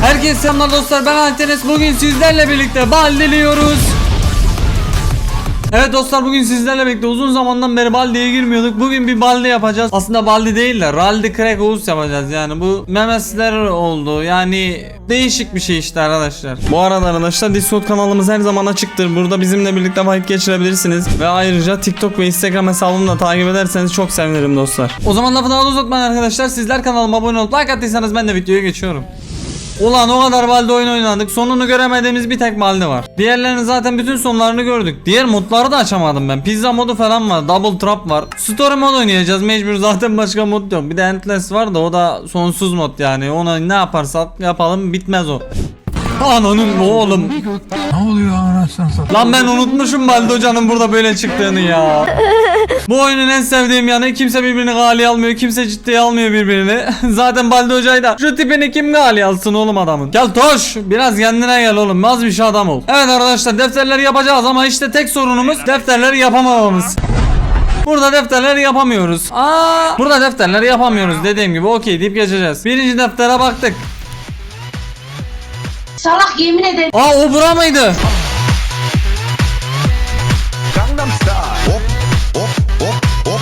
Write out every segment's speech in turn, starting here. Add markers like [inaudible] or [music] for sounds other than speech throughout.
Herkese selamlar dostlar. Ben Antenes bugün sizlerle birlikte baldeliyoruz. Evet dostlar bugün sizlerle birlikte uzun zamandan beri baldiye girmiyorduk. Bugün bir balde yapacağız. Aslında baldi değil de raldi crack Oğuz yapacağız. Yani Bu memesler oldu. Yani Değişik bir şey işte arkadaşlar. Bu arada arkadaşlar Discord kanalımız her zaman açıktır. Burada bizimle birlikte vakit geçirebilirsiniz. Ve ayrıca TikTok ve Instagram hesabımı da takip ederseniz çok sevinirim dostlar. O zaman lafı daha da uzatmayın arkadaşlar. Sizler kanalıma abone olup like attıysanız ben de videoya geçiyorum Ulan o kadar balde oyun oynadık. Sonunu göremediğimiz bir tek balde var. Diğerlerinin zaten bütün sonlarını gördük. Diğer modları da açamadım ben. Pizza modu falan var. Double trap var. Story mod oynayacağız mecbur. Zaten başka mod yok. Bir de Endless var da o da sonsuz mod yani. Ona ne yaparsak yapalım bitmez o. Ananın oğlum. Ne oluyor anasını satayım? Lan ben unutmuşum Baldo Hoca'nın burada böyle çıktığını ya. Bu oyunun en sevdiğim yanı kimse birbirini gali almıyor, kimse ciddiye almıyor birbirini. [laughs] Zaten Baldo Hoca'yı da şu tipini kim gali alsın oğlum adamın. Gel Toş biraz kendine gel oğlum az bir şey adam ol. Evet arkadaşlar defterleri yapacağız ama işte tek sorunumuz defterleri yapamamamız. Burada defterleri yapamıyoruz. Aa, burada defterleri yapamıyoruz dediğim gibi okey deyip geçeceğiz. Birinci deftere baktık. Salak yemin ederim. Aa o bura mıydı? Gangnam Style. Hop hop hop hop.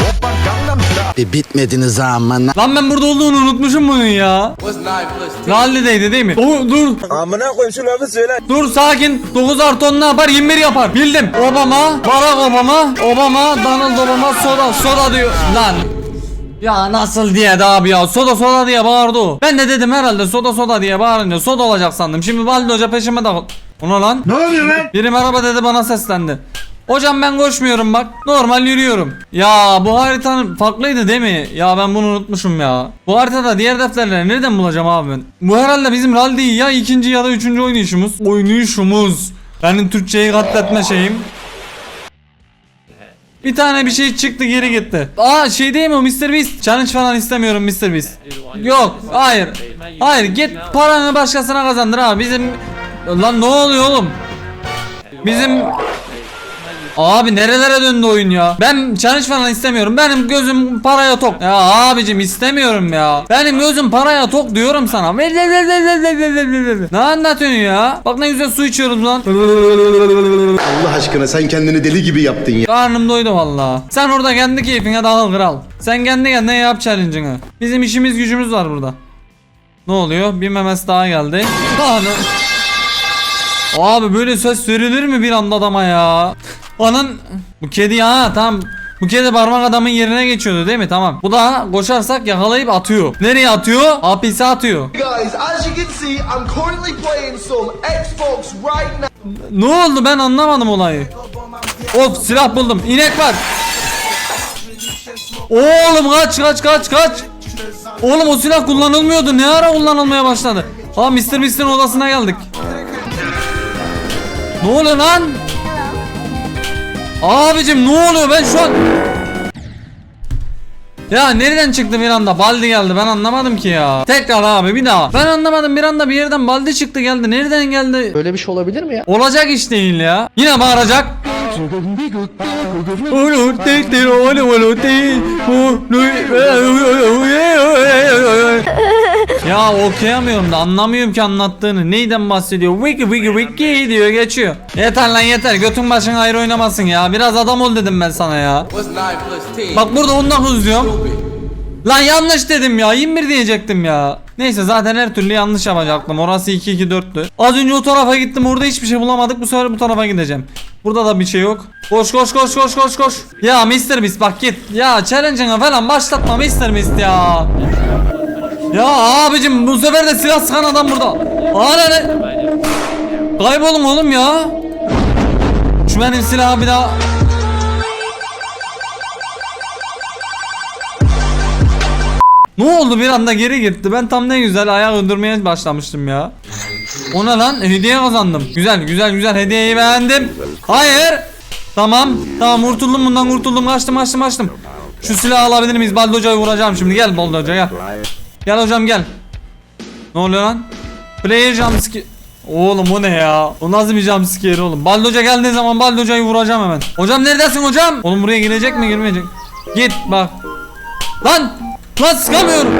Hoppa Gangnam Style. Bir bitmediniz amına. Lan ben burada olduğunu unutmuşum bunun ya. Rally'deydi değil mi? Dur dur. Amına koyayım şu lafı söyle. Dur sakin. 9 artı 10 ne yapar? 21 yapar. Bildim. Obama, Barack Obama, Obama, Donald Obama, soda, soda diyor. Lan. Ya nasıl diye de abi ya soda soda diye bağırdı o. Ben de dedim herhalde soda soda diye bağırınca soda olacak sandım. Şimdi Valide Hoca peşime takıl. Ona lan. Ne oluyor lan? Biri merhaba dedi bana seslendi. Hocam ben koşmuyorum bak. Normal yürüyorum. Ya bu haritanın farklıydı değil mi? Ya ben bunu unutmuşum ya. Bu haritada diğer defterleri nereden bulacağım abi ben? Bu herhalde bizim ral değil ya ikinci ya da üçüncü oynayışımız. Oynayışımız. Benim Türkçeyi katletme şeyim. Bir tane bir şey çıktı geri gitti. Aa şey değil mi o Mr. Beast? Challenge falan istemiyorum Mr. Beast. Yok hayır. Hayır git paranı başkasına kazandır abi. Bizim... Lan ne oluyor oğlum? Bizim Abi nerelere döndü oyun ya? Ben challenge falan istemiyorum. Benim gözüm paraya tok. Ya abicim istemiyorum ya. Benim gözüm paraya tok diyorum sana. Ne anlatıyorsun ya? Bak ne güzel su içiyoruz lan. Allah aşkına sen kendini deli gibi yaptın ya. Karnım doydu valla. Sen orada kendi keyfine dağıl kral. Sen kendi kendine yap challenge'ını. Bizim işimiz gücümüz var burada. Ne oluyor? Bir memes daha geldi. Anı. Abi böyle ses verilir mi bir anda adama ya? Anın bu kedi ya tamam. Bu kedi parmak adamın yerine geçiyordu değil mi? Tamam. Bu da koşarsak yakalayıp atıyor. Nereye atıyor? Hapise atıyor. Guys, as you can see, I'm currently playing some Xbox right now. Ne oldu ben anlamadım olayı. Of silah buldum. İnek var. Oğlum kaç kaç kaç kaç. Oğlum o silah kullanılmıyordu. Ne ara kullanılmaya başladı? Ha Mr. Beast'in odasına geldik. Ne oluyor lan? Abicim ne oluyor ben şu an ya nereden çıktı bir anda baldi geldi ben anlamadım ki ya Tekrar abi bir daha Ben anlamadım bir anda bir yerden baldi çıktı geldi Nereden geldi Böyle bir şey olabilir mi ya? Olacak iş değil ya. Yine bağıracak. Olur tektir olur olur değil. Ya okuyamıyorum da anlamıyorum ki anlattığını. Neyden bahsediyor? Wiki wiki wiki diyor geçiyor. Yeter lan yeter. Götün başın ayrı oynamasın ya. Biraz adam ol dedim ben sana ya. Bak burada 19 diyorum. Lan yanlış dedim ya 21 diyecektim ya Neyse zaten her türlü yanlış yapacaktım Orası 2-2-4'tü Az önce o tarafa gittim orada hiçbir şey bulamadık Bu sefer bu tarafa gideceğim Burada da bir şey yok Koş koş koş koş koş koş Ya Mr. Beast bak git Ya challenge'ını falan başlatma Mr. Beast ya Ya abicim bu sefer de silah sıkan adam burada Hala ne Kaybolun oğlum ya Şu benim silahı bir daha Ne oldu bir anda geri gitti. Ben tam ne güzel ayak öldürmeye başlamıştım ya. Ona lan hediye kazandım. Güzel güzel güzel hediyeyi beğendim. Hayır. Tamam. Tamam kurtuldum bundan kurtuldum. Kaçtım kaçtım kaçtım. Şu silahı alabilir miyiz? Baldo hocayı vuracağım şimdi. Gel Baldo hoca gel. Gel hocam gel. Ne oluyor lan? Player jumpscare. Oğlum o ne ya? O nasıl bir jumpscare oğlum? Baldo hoca geldiği zaman Baldo hocayı vuracağım hemen. Hocam neredesin hocam? Oğlum buraya girecek mi girmeyecek? Git bak. Lan! Lan sıkamıyorum.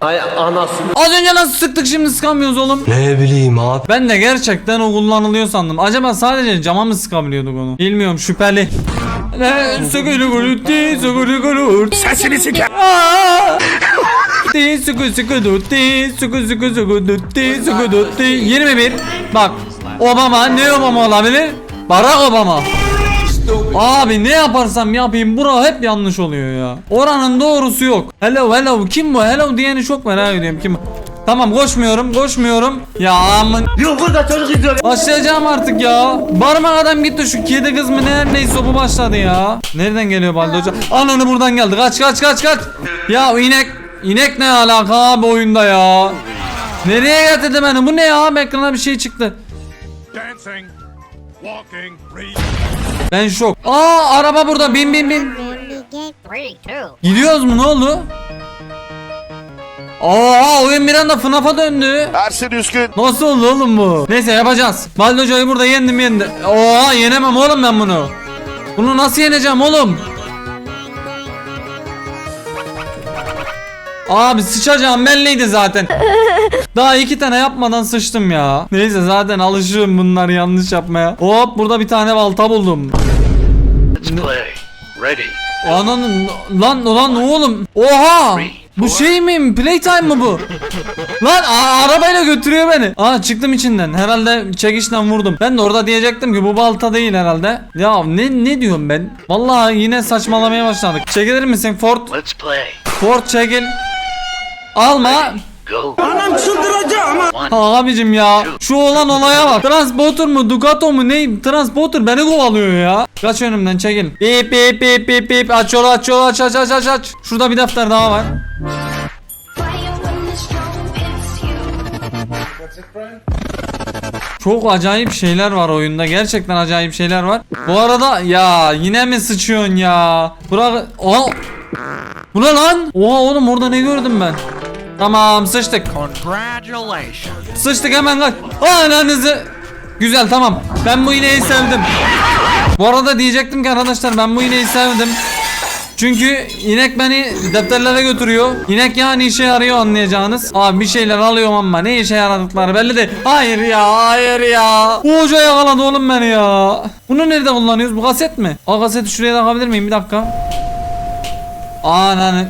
Ay anasını. Az önce nasıl sıktık şimdi sıkamıyoruz oğlum. Ne bileyim abi. Ben de gerçekten o kullanılıyor sandım. Acaba sadece cama mı sıkabiliyorduk onu? Bilmiyorum şüpheli. Sesini siker. Sıkı sıkı dutti sıkı sıkı sıkı dutti sıkı dutti 21 Bak Obama ne Obama olabilir? Barack Obama Abi ne yaparsam yapayım bura hep yanlış oluyor ya Oranın doğrusu yok Hello hello kim bu hello diyeni çok merak ediyorum kim bu? Tamam koşmuyorum koşmuyorum Ya amın Yok burada çocuk izliyor. Başlayacağım artık ya. Barmak adam gitti şu kedi kız mı ne neyse bu başladı ya. Nereden geliyor Baldi Hoca? Ananı buradan geldi. Kaç kaç kaç kaç. Ya inek inek ne alaka abi oyunda ya? Nereye getirdi beni? Bu ne ya? Ekrana bir şey çıktı. Dancing. Walking. Breathing. Ben şok. Aa araba burada. Bin bin bin. Gidiyoruz mu? Ne oldu? Aa oyun bir anda FNAF'a döndü. Ersin Üskün. Nasıl oldu oğlum bu? Neyse yapacağız. Hoca'yı burada yendim yendim. Oha yenemem oğlum ben bunu. Bunu nasıl yeneceğim oğlum? Abi sıçacağım belliydi zaten. [laughs] Daha iki tane yapmadan sıçtım ya. Neyse zaten alışığım bunlar yanlış yapmaya. Hop burada bir tane balta buldum. Ananın lan lan oğlum. Oha! Bu şey mi? Playtime mı bu? lan a- arabayla götürüyor beni. Aa çıktım içinden. Herhalde çekişten vurdum. Ben de orada diyecektim ki bu balta değil herhalde. Ya ne ne diyorum ben? Vallahi yine saçmalamaya başladık. Çekilir misin Ford? Let's play. Ford çekil. Alma. Go. Ha, abicim ya. Şu olan olaya bak. Transporter mu Ducato mu ne? Transporter beni kovalıyor ya. Kaç önümden çekil. Bip bip bip bip bip. Aç yolu aç yolu aç aç aç aç aç. Şurada bir defter daha var. Çok acayip şeyler var oyunda. Gerçekten acayip şeyler var. Bu arada ya yine mi sıçıyorsun ya? Bırak. Oha. Bu ne lan? Oha oğlum orada ne gördüm ben? Tamam sıçtık. Congratulations. Sıçtık hemen kaç. Ananızı. Güzel tamam. Ben bu ineği sevdim. Bu arada diyecektim ki arkadaşlar ben bu ineği sevdim. Çünkü inek beni defterlere götürüyor. İnek yani işe yarıyor anlayacağınız. Abi bir şeyler alıyorum ama ne işe yaradıkları belli değil. Hayır ya hayır ya. Bu hoca yakaladı oğlum beni ya. Bunu nerede kullanıyoruz? Bu kaset mi? O kaseti şuraya takabilir miyim? Bir dakika. Ananı.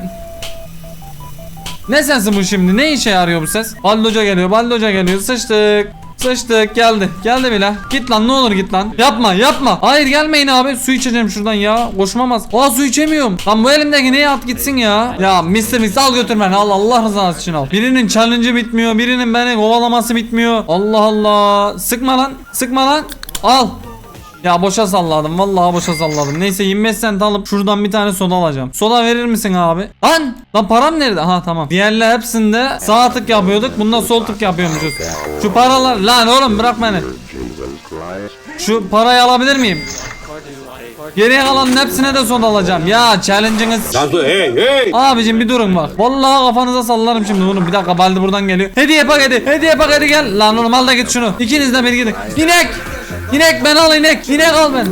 Ne sensin bu şimdi? Ne işe yarıyor bu ses? Baldi Hoca geliyor. Baldi Hoca geliyor. Sıçtık. Sıçtık geldi. Geldi bile. Git lan ne olur git lan. Yapma yapma. Hayır gelmeyin abi. Su içeceğim şuradan ya. Koşmamaz. Aa su içemiyorum. Lan bu elimdeki neye at gitsin ya. Ya Mr. Mix al götür beni. Al Allah rızası için al. Birinin challenge'ı bitmiyor. Birinin beni kovalaması bitmiyor. Allah Allah. Sıkma lan. Sıkma lan. Al. Ya boşa salladım. Vallahi boşa salladım. Neyse 25 cent alıp şuradan bir tane soda alacağım. Soda verir misin abi? Lan! Lan param nerede? Ha tamam. Diğerler hepsinde sağ tık yapıyorduk. Bunda sol tık yapıyormuşuz. Şu paralar lan oğlum bırak beni. Şu parayı alabilir miyim? Geriye kalanın hepsine de soda alacağım. Ya challenge'ınız. hey hey. Abicim bir durun bak. Vallahi kafanıza sallarım şimdi bunu. Bir dakika Baldi buradan geliyor. Hediye paketi. Hediye paketi gel. Lan oğlum al da git şunu. İkiniz de bir gidin. İnek. İnek ben al inek. İnek al ben.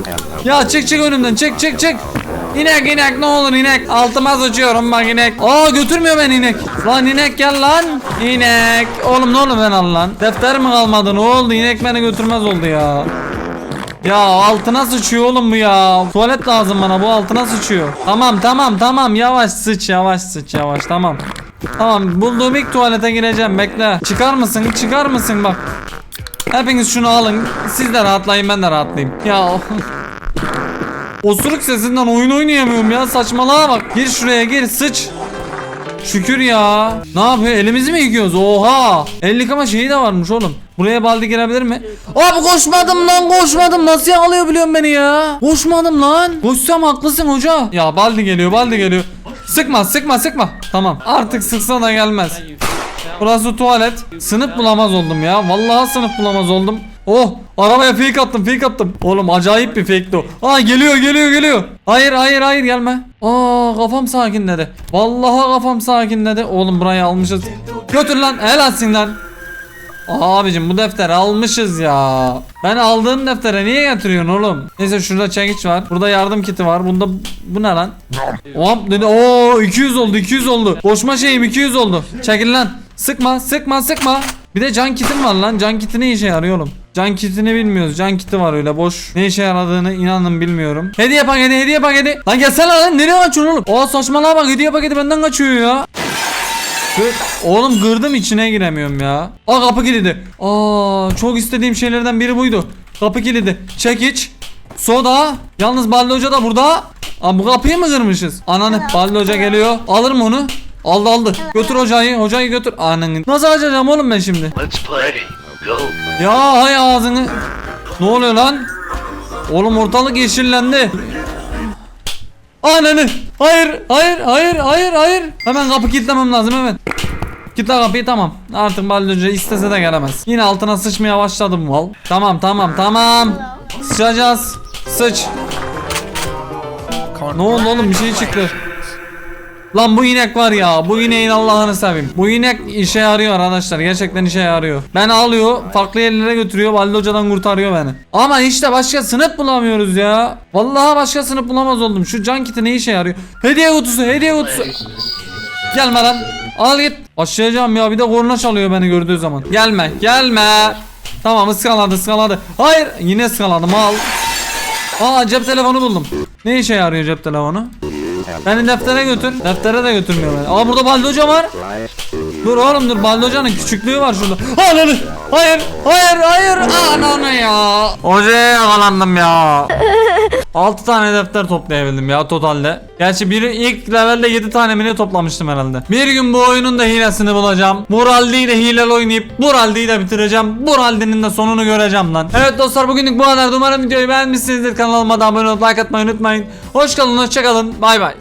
Ya çık çık önümden. Çık çık çık. İnek inek ne olur inek. Altıma sıçıyorum bak inek. Aa götürmüyor beni inek. Lan inek gel lan. İnek. Oğlum ne olur ben al lan. Defter mi kalmadı ne oldu? İnek beni götürmez oldu ya. Ya altına sıçıyor oğlum bu ya. Tuvalet lazım bana bu altına sıçıyor. Tamam tamam tamam yavaş sıç yavaş sıç yavaş tamam. Tamam bulduğum ilk tuvalete gireceğim bekle. Çıkar mısın çıkar mısın bak. Hepiniz şunu alın. Siz de rahatlayın ben de rahatlayayım. Ya Osuruk sesinden oyun oynayamıyorum ya saçmalığa bak. Gir şuraya gir sıç. Şükür ya. Ne yapıyor? Elimizi mi yıkıyoruz? Oha. El yıkama şeyi de varmış oğlum. Buraya baldi girebilir mi? Abi koşmadım lan koşmadım. Nasıl yakalıyor biliyorum beni ya? Koşmadım lan. Koşsam haklısın hoca. Ya baldi geliyor baldi geliyor. Sıkma sıkma sıkma. Tamam artık sıksa da gelmez. Burası tuvalet. Sınıf bulamaz oldum ya. Vallahi sınıf bulamaz oldum. Oh arabaya fake attım fake attım. Oğlum acayip bir fake'ti o. Aa geliyor geliyor geliyor. Hayır hayır hayır gelme. Aa kafam sakinledi. Vallahi kafam sakinledi. Oğlum burayı almışız. Götür lan helalsin lan. Abicim bu defteri almışız ya. Ben aldığım deftere niye getiriyorsun oğlum? Neyse şurada çekiç var. Burada yardım kiti var. Bunda bu ne lan? Hop dedi. Oo 200 oldu 200 oldu. Boşma şeyim 200 oldu. Çekil lan. Sıkma sıkma sıkma. Bir de can kitim var lan. Can kiti ne işe yarıyor oğlum? Can kitini bilmiyoruz. Can kiti var öyle boş. Ne işe yaradığını inanın bilmiyorum. Hediye paketi hediye paketi. Lan gelsene lan nereye kaçıyorsun oğlum? Aa saçmalığa bak hediye paketi benden kaçıyor ya. Oğlum gırdım içine giremiyorum ya. Aa kapı kilidi. Aa çok istediğim şeylerden biri buydu. Kapı kilidi. Çekiç. Soda. Yalnız Balli Hoca da burada. Aa bu kapıyı mı kırmışız? Ananı Balli Hoca geliyor. Alırım onu. Aldı aldı. Götür hocayı. Hocayı götür. Ananı. Nasıl açacağım oğlum ben şimdi? Let's play. Go. Ya hay ağzını. Ne oluyor lan? Oğlum ortalık yeşillendi. Ananı. Hayır, hayır, hayır, hayır, hayır. Hemen kapı kilitlemem lazım hemen. Kilitle kapıyı tamam. Artık Baldoca istese de gelemez. Yine altına sıçmaya başladım mal. Tamam, tamam, tamam. Sıçacağız. Sıç. Ne oldu oğlum bir şey çıktı. Lan bu inek var ya bu ineğin Allah'ını seveyim. Bu inek işe yarıyor arkadaşlar gerçekten işe yarıyor. Ben alıyor farklı yerlere götürüyor Valide Hoca'dan kurtarıyor beni. Ama işte başka sınıf bulamıyoruz ya. Vallahi başka sınıf bulamaz oldum. Şu can kiti ne işe yarıyor? Hediye kutusu hediye kutusu. Gelme lan. Al git. Aşağıyacağım ya bir de korna çalıyor beni gördüğü zaman. Gelme gelme. Tamam ıskaladı ıskaladı. Hayır yine ıskaladım al. Aa cep telefonu buldum. Ne işe yarıyor cep telefonu? Beni deftere götür. Deftere de götürmüyor beni. Aa burada Baldi Hoca var. Dur oğlum dur Baldi Hoca'nın küçüklüğü var şurada. Ananı. Hayır. Hayır. Hayır. Ananı ya. Hocaya yakalandım ya. 6 tane defter toplayabildim ya totalde. Gerçi biri ilk levelde 7 tane mi toplamıştım herhalde. Bir gün bu oyunun da hilesini bulacağım. Muraldi'yi de hileli oynayıp Muraldi'yi de bitireceğim. Muraldi'nin de sonunu göreceğim lan. Evet dostlar bugünlük bu kadar. Umarım videoyu beğenmişsinizdir. Kanalıma da abone olup like atmayı unutmayın. Hoş kalın, hoşça kalın. Bay bay.